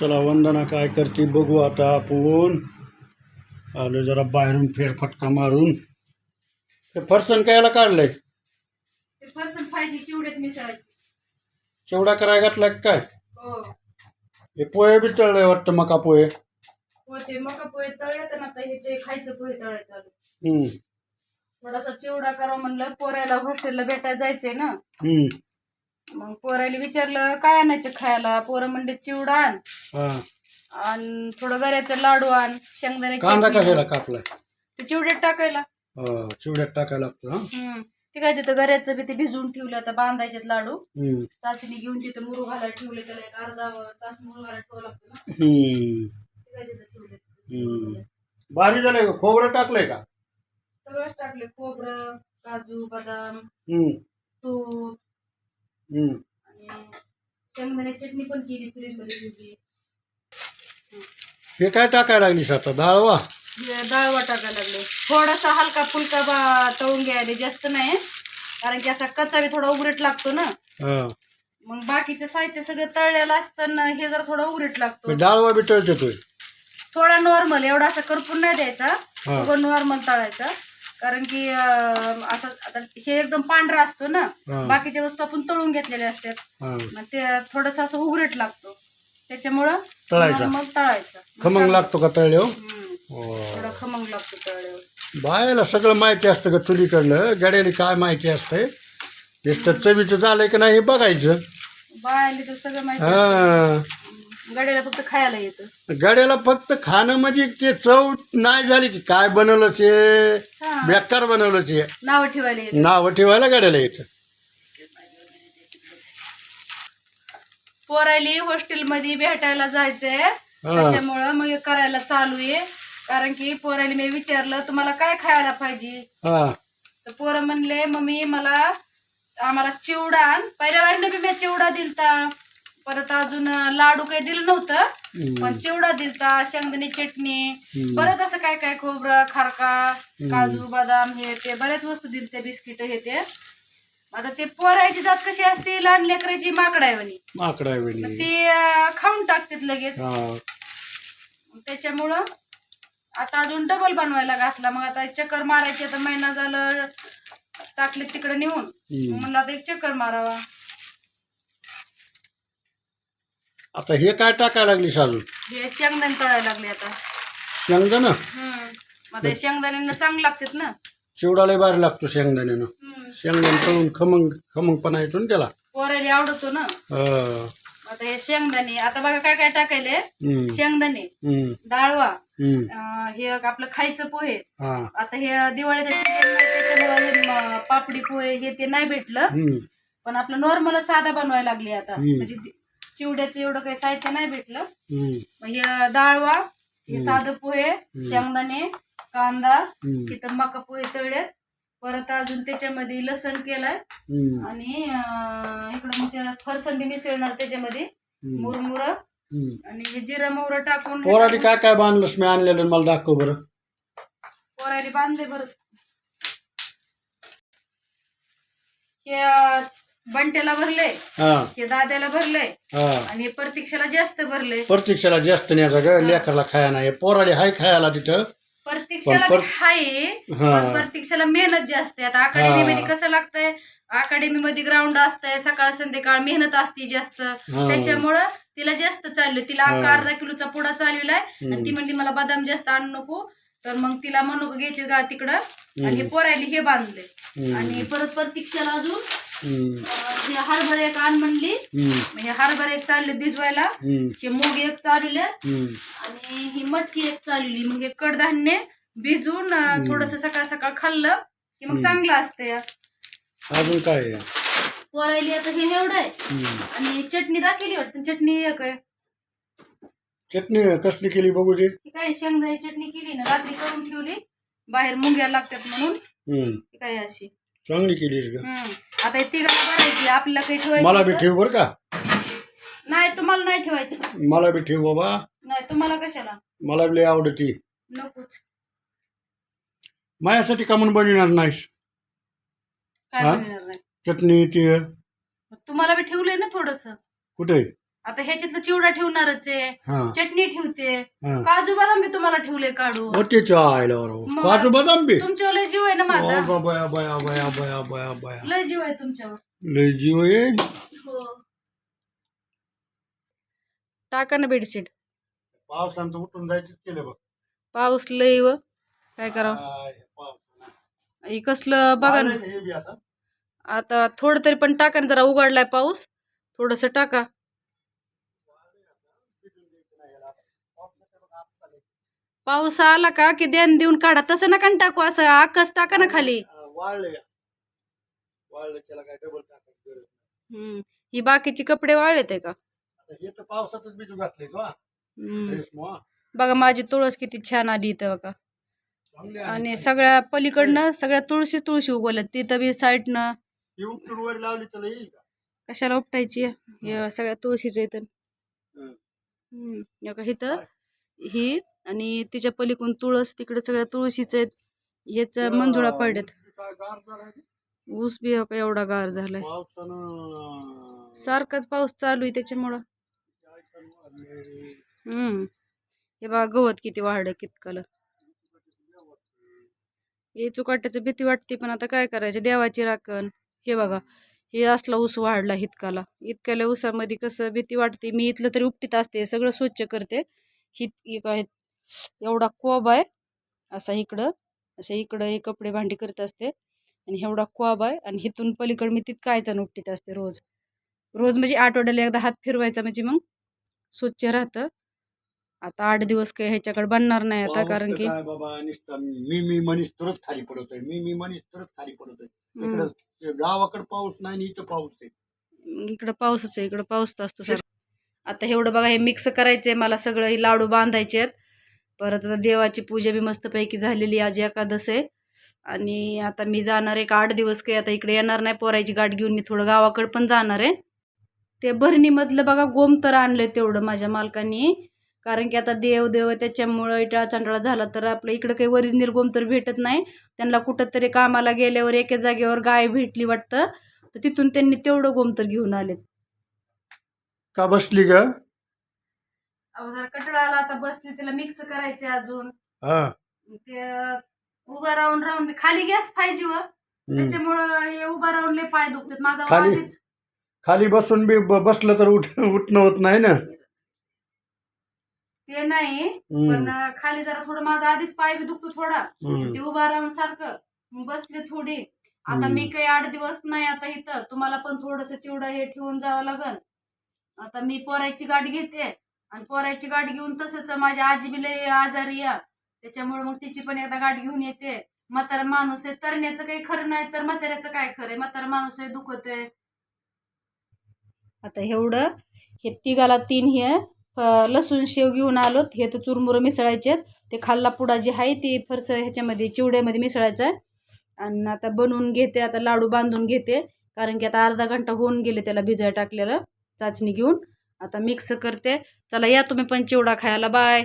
चला वंदना काय करते बघू आता आपण. आलो जरा बाहेरून फेरफटका मारून. ते फरसन कायला काढलंय? ते फरसन पाहिजे चिवड्यात मिसळायचे. चिवडा करायला घातला काय? हो. हे पोहे बी तळलंय वाटतं मका पोहे. हो ते मका पोहे तळले तर आता हे ते खायचं पोहे तळायचं आलं हम्म, थोडासा चिवडा करा म्हणलं पोऱ्याला हॉस्टेलला भेटायला जायचंय ना. हम्म, मग पोरायला विचारलं काय आणायचं खायला? पोरं म्हणले चिवडा आण. हा. आणि थोडं गऱ्याचं लाडू आण शेंगदाणे कांदा कशाला ते चिवड्यात टाकायला. हा, चिवड्यात टाकायला लागतो हा? हम्म. ते काय तिथं गऱ्याचं बी ते भिजवून ठेवलं आता बांधायचे लाडू. हम्म, चाचणी घेऊन तिथं मुरू घालायला ठेवले त्याला एक अर्धा तास मुरू घालायला ठेवावं लागतं ना. हम्म, ते काय तिथं ठेवले? हम्म. भारी झालंय का खोबरं टाकलंय का? सगळंच टाकले खोबरं काजू बदाम हम्म, तूप. हम्म. आणि शेंगदाणे चटणी पण केली फ्रीजमध्ये ठेवली हे काय टाकायला लागलीस आता? डाळ वा हे डाळ टाकायला लागले. थोडासा हलका फुलका बा तळून घ्यायला जास्त नाही. कारण की असा कच्चा बी थोडा उघडट लागतो ना. हा. मग बाकीचं साहित्य सगळं तळलेलं असताना हे जर थोडा उघडट लागतो. डाळ वा बी तळते तोय थोडा नॉर्मल एवढा असा करपून नाही द्यायचा. हा. नॉर्मल तळायचा. कारण की अं, असं आता हे एकदम पांढरा असतो ना हा. बाकीच्या वस्तू आपण तळून घेतलेल्या असतात. हा. मग ते थोडस असं उघडट लागतो. त्याच्यामुळं तळायचा. मग तळायचं. खमंग लागतो का तळले हो. हम्म. थोडा खमंग लागतो तळल्यावर. बायाला सगळं माहिती असतं का चुलीकडलं? गड्याला काय माहिती असतंय? नुसतं चवीचं झालंय का नाही हे बघायचं. बायली तर सगळं माहिती हा. गड्याला फक्त खायला येतं. गड्याला फक्त खाणं म्हणजे ते चव नाही झाली की काय बनवलंच हे? हा. बेकार बनवलंच हे. नाव ठेवायला येतं. नाव ठेवायला गड्याला येतं. पोरायली हॉस्टेलमध्ये भेटायला जायचंय. त्याच्यामुळं मग हे करायला चालू आहे. कारण की पोरायली मी विचारलं तुम्हाला काय खायला पाहिजे? हा. तर पोरं म्हणले मम्मी मला आम्हाला चिवडा आण. पहिल्या वारीनं बी मी चिवडा दिलता. परत अजून लाडू काही दिलं नव्हतं. पण चिवडा दिलता शेंगदाणे चटणी परत असं काय काय खोबरं खारका काजू बदाम हे ते बऱ्याच वस्तू दिलत्या बिस्किट हे ते. आता ते पोरायची जात कशी असते लहान लेकराची माकडायवणी. माकडा आहे वहिनी. ते खाऊन टाकतात लगेच. त्याच्यामुळं आता अजून डबल बनवायला घातला. मग आता चक्कर मारायची आता महिना झालं टाकले तिकडे नेऊन. म्हणलं आता एक चक्कर मारावा. आता हे काय टाकायला लागली अजून? हे शेंगदाणे तळायला लागले आता. शेंगदाणा? हम्म. मग हे शेंगदाण्यांना चांगले लागतात ना. चिवडाला भारी लागतो शेंगदाण्यानं. हम्म. शेंगदाणे तळून खमंग खमंगपणा येतो ना त्याला. पोरायला आवडतो ना. हा. आता हे शेंगदाणे आता बघा काय काय टाकायले. हम्म, शेंगदाणे हम्म, डाळवा हम्म. अं, हे आपलं खायचं पोहे. हा. आता हे दिवाळीचं सीजन त्याच्यामुळे हे म- पापडी पोहे हे ते नाही भेटलं. हम्म, पण आपलं नॉर्मल साधा बनवायला लागले आता. हम्म. म्हणजे ते- चिवड्याचं एवढं काही साहित्य नाही भेटलं. मग हे डाळवा हे साधं पोहे शेंगदाणे कांदा तिथं मका पोहे तळलेत. परत अजून त्याच्यामध्ये लसण केलाय. आणि इकडं मग ते फरसंडी मिसळणार त्याच्यामध्ये. मुरमुर. आणि हे जिरं मोहरं टाकून पोराने काय काय बांधलंस मी आणलेलं मला दाखव बरं. पोरायला बांधले बरंच. हे अं, बंट्याला भरले हा. हे दाद्याला भरले हा. आणि प्रतीक्षाला जास्त भरले. प्रतीक्षाला जास्त न्यायचा ग लेकरला खाया नाही. पोराले हाय खायला तिथं. प्रतीक्षाला पण हाय हा. पण प्रतीक्षाला मेहनत जास्त आहे. आता अकॅडमी मध्ये कसं लागतंय? अकॅडमी मध्ये ग्राउंड असतंय सकाळ संध्याकाळ मेहनत असते जास्त. त्याच्यामुळं तिला जास्त चाललं. तिला अख्खा अर्धा किलोचा पुडा चालवलाय आणि ती म्हणली मला बदाम जास्त आणू नको. तर मग तिला मनुक घ्यायचे गा तिकडं. आणि हे पोरायली हे बांधले. आणि परत प्रतीक्षाला अजून हे हरभरे एक आण म्हणली. हे हरभरे एक चालले भिजवायला. हे मूग एक हम्म. आणि ही मटकी एक मग हे कडधान्य भिजून थोडस सकाळ सकाळ खाल्लं की मग चांगलं असतंय अजून काय? पोरायली आता हे एवढं आहे. आणि चटणी दाखवली वाटतं. चटणी एक आहे. चटणी कसली केली बघू दे काय शेंगदाणे चटणी केली ना रात्री करून ठेवली. बाहेर मुंग्या लागतात म्हणून. काय अशी. चांगली केलीस ग. हम्म. आता हे तिघाला भरायची आपल्याला काही मला बी ठेवायची ठेव बर का. नाही तुम्हाला नाही ठेवायची. मला बी ठेव बाबा. नाही तुम्हाला कशाला? मला बी लय आवडती. नकोच. माझ्यासाठी का म्हणून बनविणार नाहीस? काय हा? नाही? चटणी ते तुम्हाला बी ठेवलंय ना थोडस. कुठे? आता ह्याच्यातलं चिवडा ठेवणारच आहे. हा. चटणी ठेवते. हा. काजू बदाम बी तुम्हाला ठेवले आयला बरोबर मग- काजू बदाम बी? तुमच्यावर लय जीव आहे ना माझा. अगं बया बया बया बया बया बया. लय जीव आहे तुमच्यावर. लय जीव आहे? हो. टाका ना बेडशीट पावसानं तर उठून जायचंच केलं बघ. पाऊस लय व. काय करावं? काय पाऊस. हे कसलं बघा ना. आलं हे बी आता? आता थोडं तरी पण टाका ना जरा उघडलाय पाऊस. थोडस टाका. पाऊस आला का की ध्यान देऊन काढा तसं नका ना टाकू असं आकस टाका ना खाली. वाळले वाळले त्याला काय डबल टाकायची गरज नाही. हम्म. ही बाकीची कपडे वाळलेत आहे का? हे तर पावसातच बिजू घातले का हम्म. ड्रेस मग बघा माझी तुळस किती छान आली इथं बघा. चांगले आणि सगळ्या पलीकडनं सगळ्या तुळशी तुळशी उगवल्यात. तिथं बी साईडनं. येऊन तुडवर लावली त्याला येईल का? कशाला उपटायची? हे सगळ्या तुळशीचं इथं. हं. हम्म. हे बघा इथं ही आणि तिच्या पलीकडून तुळस तिकडे सगळ्या तुळशीच आहेत. हेच मंजुळा पडल्यात? ऊस बी हो का एवढा गार झालाय. सारखाच पाऊस चालू आहे त्याच्यामुळं. हम्म. हे बघा गवत किती वाढलं कितकालं हे चुकाट्याचं भीती वाटते पण आता काय करायचं? देवाची राखण. हे बघा हे असला ऊस वाढला इतकाला. इतक्याला ऊसामध्ये कसं भीती वाटते? मी इथलं तरी उपटीत असते सगळं स्वच्छ करते. ही ही काय एवढा कोब आहे असा इकडं अशा इकडं हे कपडे भांडी करत असते. आणि एवढा कोब आहे आणि इथून पलीकडे मी तितकायचा उपटीत असते रोज. रोज म्हणजे आठवड्याला एकदा हात फिरवायचा म्हणजे मग स्वच्छ राहतं. आता आठ दिवस काही ह्याच्याकडे बनणार नाही आता कारण की बाबा मी मी मनीस खाली पडतोय. मी मी मनीस खाली पडतोय. गावाकडे पाऊस नाही आणि इथं पाऊस आहे. इकडं पाऊसच आहे इकडं पाऊस तर असतो सर आता एवढं बघा हे मिक्स करायचंय मला सगळं लाडू बांधायचे आहेत परत आता देवाची पूजा बी मस्तपैकी झालेली आज एकादस आहे. आणि आता मी जाणार एक आठ दिवस काही आता इकडे येणार नाही पोरायची गाठ घेऊन मी थोडं गावाकडे पण जाणार आहे. ते भरणीमधलं बघा गोमतर आणलं तेवढं माझ्या मालकांनी. कारण की आता देव देव त्याच्यामुळं इटाळा चांटाळा झाला तर आपलं इकडं काही ओरिजिनल गोमतर भेटत नाही. त्यांना कुठं तरी कामाला गेल्यावर एका जागेवर गाय भेटली वाटतं. तर तिथून त्यांनी तेवढं गोमतर घेऊन आलेत. का बसली ग? अहो जरा कटळा आला आता बसली तिला मिक्स करायचे अजून. हा. ते उभा राहून राहून खाली गॅस पाहिजे व हम्म. त्याच्यामुळं हे उभा राहून लय पाय दुखतात. माझा खाली? आधीच. खाली बसून बी ब- बसलं तर उठ उठणं होत नाही ना? ते नाही हम्म. पण खाली जरा थोडं माझा आधीच पाय बी दुखतो थोडा. हम्म. ते उभा राहून सारखं. मग बसले थोडी. आता हम्म. मी काही आठ दिवस नाही आता इथं. तुम्हाला पण थोडस चिवडा हे ठेवून जावं लागल आता मी पोरायची गाठ घेते. आणि पोराची गाठ घेऊन तसंच माझी आजी बी लय आजारी या त्याच्यामुळे मग तिची पण एकदा गाठ घेऊन येते. म्हातारा माणूस आहे तरण्याचं काही खरं नाही तर म्हाताऱ्याचं काय खरं आहे? म्हातारा माणूस आहे दुखत आहे. आता एवढं हे तिघाला तीन हे लसूण शेव घेऊन आलोत. हे तर चुरमुरं मिसळायचे ते खाल्ला पुडा जी आहे ती फरस ह्याच्यामध्ये चिवड्यामध्ये मिसळायचं आहे. आणि आता बनवून घेते आता लाडू बांधून घेते. कारण की आता अर्धा घंटा होऊन गेले त्याला भिजाय टाकलेलं चाचणी घेऊन. आता मिक्स करते. चला या तुम्ही पण चिवडा खायला बाय.